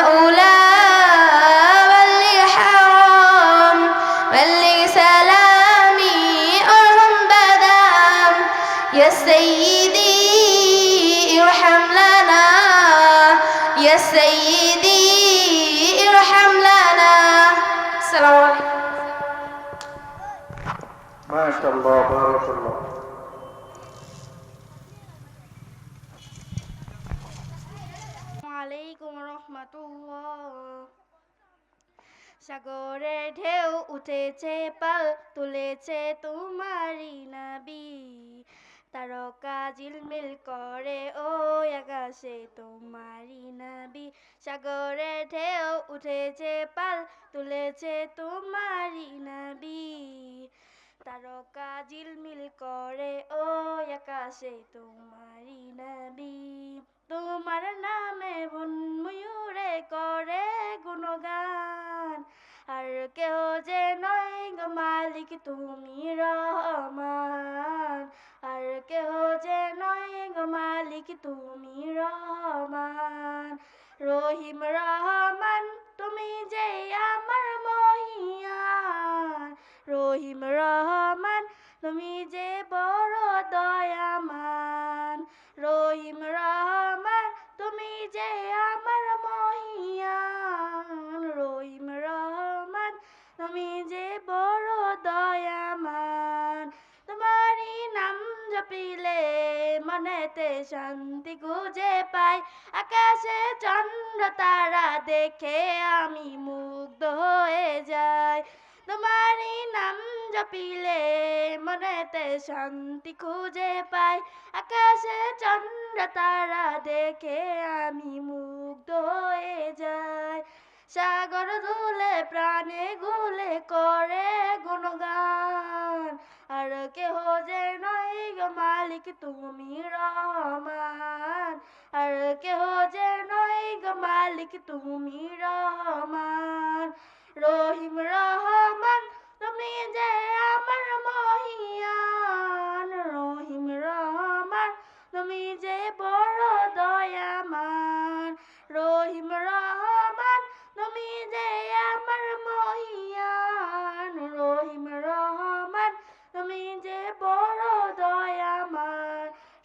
يوم الأولى بلغ حرام بلغ سلامي أرهم بدام يا سيدي ارحم لنا يا سيدي ارحم لنا. السلام عليكم. ما شاء الله بارك الله. সাগরের ঢেউ উঠেছে, পাল তুলেছে তোমারি নবী। তারকা ঝিলমিল করে, ও আকাশে তোমারি নবী। সাগরের ঢেউ উঠেছে, পাল তুলেছে তোমারি নবী। তারকা ঝিলমিল করে, ও আকাশে তোমারি মালিক তুমি রহমান? আর কেহ যে নয় গো মালিক তুমি রহমান? রহিম রহমান, তুমি যে আমার মহিয়ান রহিম মনেতে শান্তি খুঁজে পাই। আকাশে চন্দ্র তারা দেখে আমি মুগ্ধ হয়ে যাই। তোমারই নাম জপিলে মনেতে শান্তি খুঁজে পাই। আকাশে চন্দ্র তারা দেখে আমি মুগ্ধ হয়ে যাই। সাগর ধুলে, প্রাণে গুলে করে গুণগান। আর কেহ যে নয় গো মালিক তুমি রহমান। আর কেহ যে নয় গো মালিক তুমি রহমান। রহিম রহমান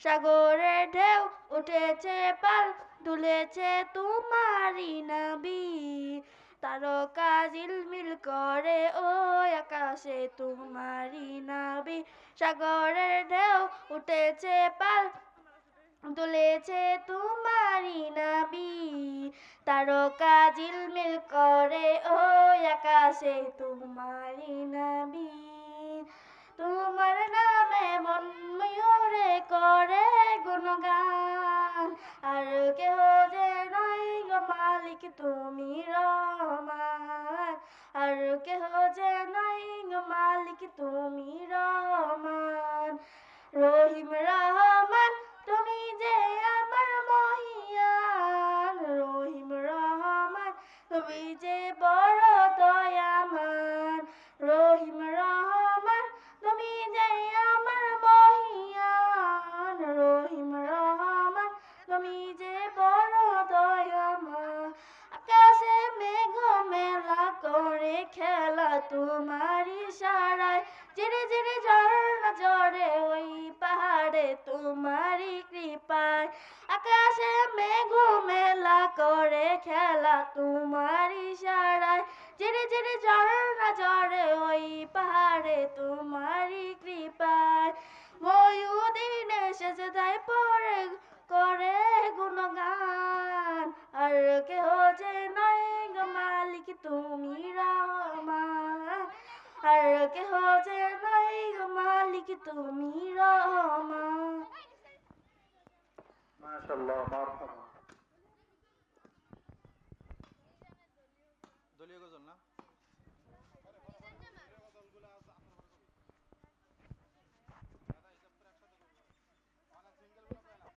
সাগরের ঢেউ উঠেছে পাল তুলেছে তোমারি নবী। তারকা ঝিলমিল করে, ও আকাশে তোমারি নাবি। সাগরের ঢেউ উঠেছে পাল তুলেছে তোমারি নাবি। তারকা ঝিলমিল করে, ও আকাশে তোমারি নাবি। মালিক তুমি রহমান, রহিম রহমান, তুমি যে আমার মহিয়ান রহিম রহমান, তুমি যে বড় দয়ামান, রহিম রহমান, তুমি যে আমার মহিয়ান রহিম রহমান, তুমি যে বড় দয়ামান। আকাশে মেঘ মেলা করে খেলা তোমারি ঝিরে ঝিরে ঝর্ণা ঝরে ওই পাহাড়ে তোমারই কৃপায়। আকাশে মেঘ মেলা করে খেলা তোমারই সারায়। ঝিরে ঝিরে ঝর্ণা ঝরে ওই পাহাড়ে তোমারই কৃপায়। ময়ুদিন এসেছে তাই পরে করে গুণগান। আর কেহ যে নয় মালিক, তুমি রামা আর কেহ যে নাই গো মালিক তুমি রহমা। মাশাআল্লাহ মারহাবা। দলীয় গজল না?